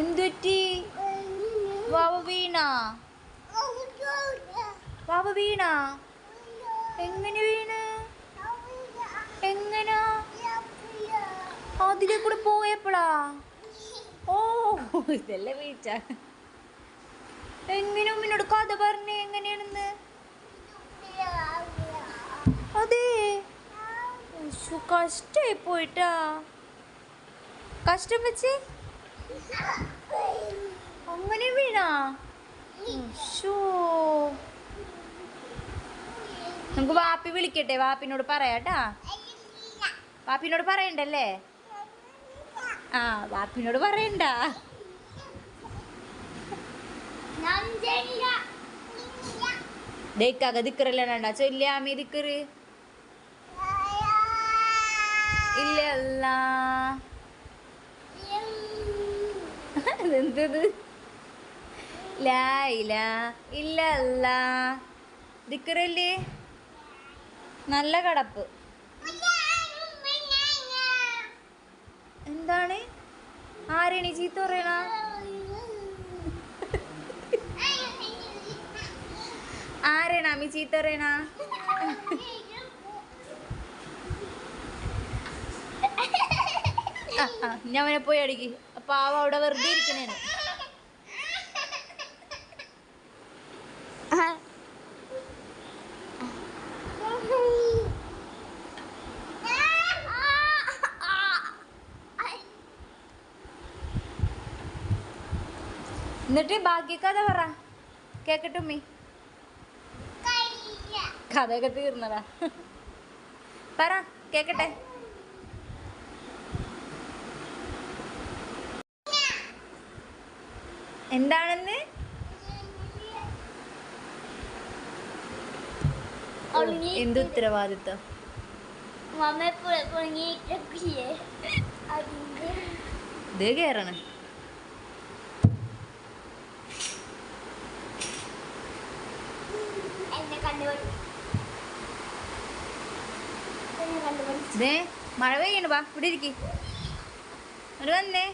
എന്തുറ്റി വാവ വീണ? വാവ വീണ? എങ്ങനെ വീണ്? എങ്ങനാ? അതിലെ കൂടെ പോയപ്പോഴാ ഓ ഇതല്ലേ വീഴ്ച. എങ്ങനെ ഉമ്മിനോട് കഥ പറഞ്ഞേ? എങ്ങനെയാണെന്ന്? അതെ. കഷ്ടായി പോയിട്ടാ. കഷ്ടം വെച്ച്. അങ്ങനെ വീണാ. നമുക്ക് വാപ്പി വിളിക്കട്ടെ. വാപ്പിനോട് പറയാട്ടാ. വാപ്പിനോട് പറയണ്ടല്ലേ? ആ വാപ്പിനോട് പറയണ്ട. ദേക്കാക ദിക്കറ് ഇല്ല എന്തത്? ലായില ഇല്ല ദിക്കറല്ലേ നല്ല കടപ്പ്. എന്താണ്? ആരണി ചീത്ത പറയണ? ആരാണ് അമ്മി ചീത്ത പറയണ? ഞാൻ പോയി അടിക്ക്. പാവ അവിടെ വെറുതെ ഇരിക്കണേണ് എന്നിട്ട് ബാക്കി കഥ പറ കേക്കട്ടുമ്മി കഥയൊക്കെ തീർന്നതാ. പറ കേക്കട്ടെ. എന്താണെന്ന്? എന്ത് ഉത്തരവാദിത്വം ഇത് കേറണ. മഴ പെയ്യണ വാ ഇവിടെ ഇരിക്കേ. ഒരു വന്നേ.